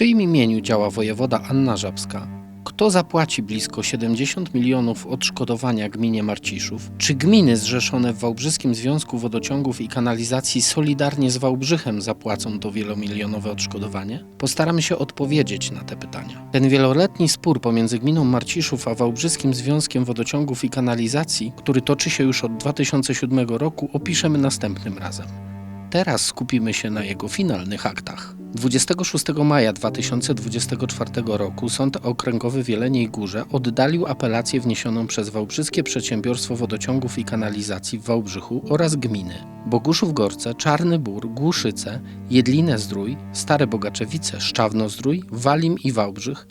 czyim imieniu działa wojewoda Anna Żabska? Kto zapłaci blisko 70 milionów odszkodowania gminie Marciszów? Czy gminy zrzeszone w Wałbrzyskim Związku Wodociągów i Kanalizacji solidarnie z Wałbrzychem zapłacą to wielomilionowe odszkodowanie? Postaramy się odpowiedzieć na te pytania. Ten wieloletni spór pomiędzy gminą Marciszów a Wałbrzyskim Związkiem Wodociągów i Kanalizacji, który toczy się już od 2007 roku, opiszemy następnym razem. Teraz skupimy się na jego finalnych aktach. 26 maja 2024 roku Sąd Okręgowy w Jeleniej Górze oddalił apelację wniesioną przez Wałbrzyskie Przedsiębiorstwo Wodociągów i Kanalizacji w Wałbrzychu oraz gminy Boguszów-Gorce, Czarny Bór, Głuszyce, Jedlinę-Zdrój, Stare Bogaczewice, Szczawno-Zdrój, Walim i Wałbrzych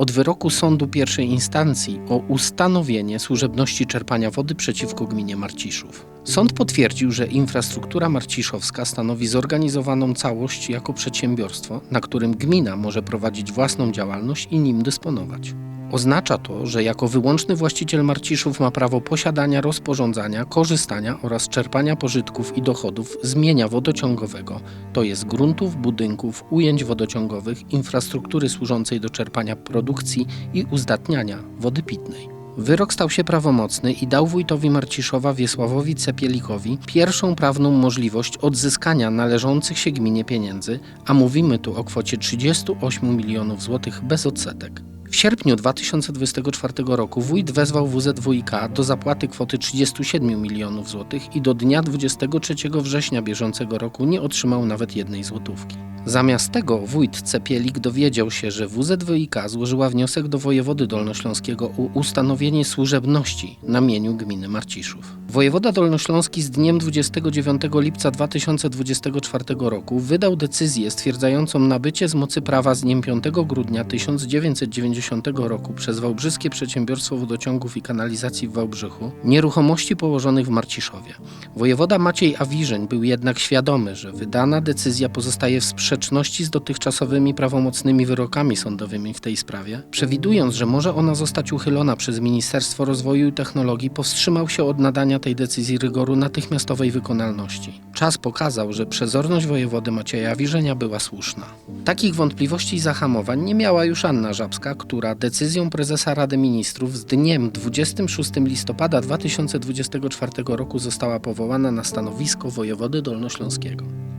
od wyroku sądu pierwszej instancji o ustanowienie służebności czerpania wody przeciwko gminie Marciszów. Sąd potwierdził, że infrastruktura marciszowska stanowi zorganizowaną całość jako przedsiębiorstwo, na którym gmina może prowadzić własną działalność i nim dysponować. Oznacza to, że jako wyłączny właściciel Marciszów ma prawo posiadania, rozporządzania, korzystania oraz czerpania pożytków i dochodów z mienia wodociągowego, to jest gruntów, budynków, ujęć wodociągowych, infrastruktury służącej do czerpania produkcji i uzdatniania wody pitnej. Wyrok stał się prawomocny i dał wójtowi Marciszowa Wiesławowi Cepielikowi pierwszą prawną możliwość odzyskania należących się gminie pieniędzy, a mówimy tu o kwocie 38 milionów złotych bez odsetek. W sierpniu 2024 roku wójt wezwał WZWiK do zapłaty kwoty 37 milionów złotych i do dnia 23 września bieżącego roku nie otrzymał nawet jednej złotówki. Zamiast tego wójt Cepielik dowiedział się, że WZWiK złożyła wniosek do wojewody dolnośląskiego o ustanowienie służebności na mieniu gminy Marciszów. Wojewoda dolnośląski z dniem 29 lipca 2024 roku wydał decyzję stwierdzającą nabycie z mocy prawa z dniem 5 grudnia 1990 roku przez Wałbrzyskie Przedsiębiorstwo Wodociągów i Kanalizacji w Wałbrzychu nieruchomości położonych w Marciszowie. Wojewoda Maciej Awiżeń był jednak świadomy, że wydana decyzja pozostaje w sprzeczności z dotychczasowymi prawomocnymi wyrokami sądowymi w tej sprawie. Przewidując, że może ona zostać uchylona przez Ministerstwo Rozwoju i Technologii, powstrzymał się od nadania tej decyzji rygoru natychmiastowej wykonalności. Czas pokazał, że przezorność wojewody Macieja Awiżenia była słuszna. Takich wątpliwości i zahamowań nie miała już Anna Żabska, która decyzją prezesa Rady Ministrów z dniem 26 listopada 2024 roku została powołana na stanowisko wojewody dolnośląskiego.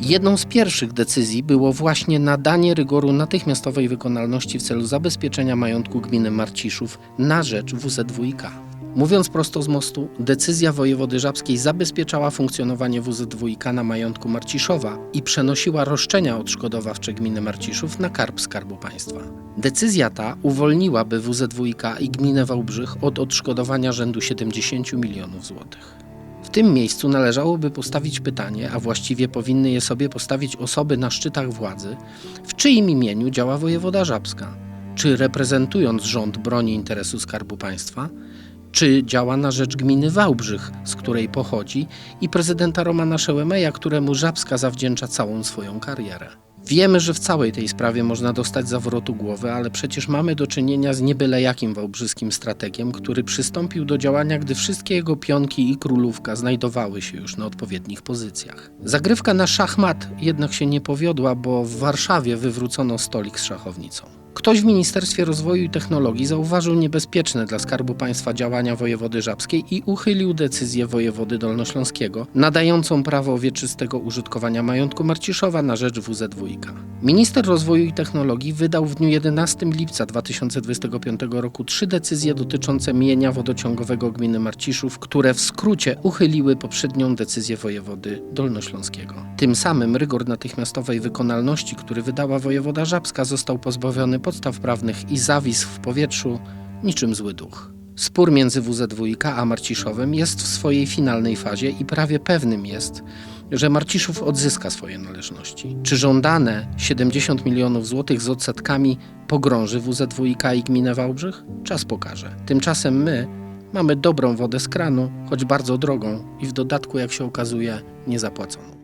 Jedną z pierwszych decyzji było właśnie nadanie rygoru natychmiastowej wykonalności w celu zabezpieczenia majątku gminy Marciszów na rzecz WZWiK. Mówiąc prosto z mostu, decyzja wojewody żabskiej zabezpieczała funkcjonowanie WZWiK na majątku Marciszowa i przenosiła roszczenia odszkodowawcze gminy Marciszów na karb Skarbu Państwa. Decyzja ta uwolniłaby WZWiK i gminę Wałbrzych od odszkodowania rzędu 70 milionów złotych. W tym miejscu należałoby postawić pytanie, a właściwie powinny je sobie postawić osoby na szczytach władzy, w czyim imieniu działa wojewoda żabska? Czy reprezentując rząd broni interesu Skarbu Państwa? Czy działa na rzecz gminy Wałbrzych, z której pochodzi, i prezydenta Romana Szełemeja, któremu Żabska zawdzięcza całą swoją karierę? Wiemy, że w całej tej sprawie można dostać zawrotu głowy, ale przecież mamy do czynienia z niebyle jakim wałbrzyskim strategiem, który przystąpił do działania, gdy wszystkie jego pionki i królówka znajdowały się już na odpowiednich pozycjach. Zagrywka na szachmat jednak się nie powiodła, bo w Warszawie wywrócono stolik z szachownicą. Ktoś w Ministerstwie Rozwoju i Technologii zauważył niebezpieczne dla Skarbu Państwa działania wojewody żabskiej i uchylił decyzję wojewody dolnośląskiego, nadającą prawo wieczystego użytkowania majątku Marciszowa na rzecz WZWiK. Minister Rozwoju i Technologii wydał w dniu 11 lipca 2025 roku trzy decyzje dotyczące mienia wodociągowego gminy Marciszów, które w skrócie uchyliły poprzednią decyzję wojewody dolnośląskiego. Tym samym rygor natychmiastowej wykonalności, który wydała wojewoda żabska, został pozbawiony podstaw prawnych i zawisł w powietrzu niczym zły duch. Spór między WZWiK a Marciszowem jest w swojej finalnej fazie i prawie pewnym jest, że Marciszów odzyska swoje należności. Czy żądane 70 milionów złotych z odsetkami pogrąży WZWiK i gminę Wałbrzych? Czas pokaże. Tymczasem my mamy dobrą wodę z kranu, choć bardzo drogą i w dodatku, jak się okazuje, niezapłaconą.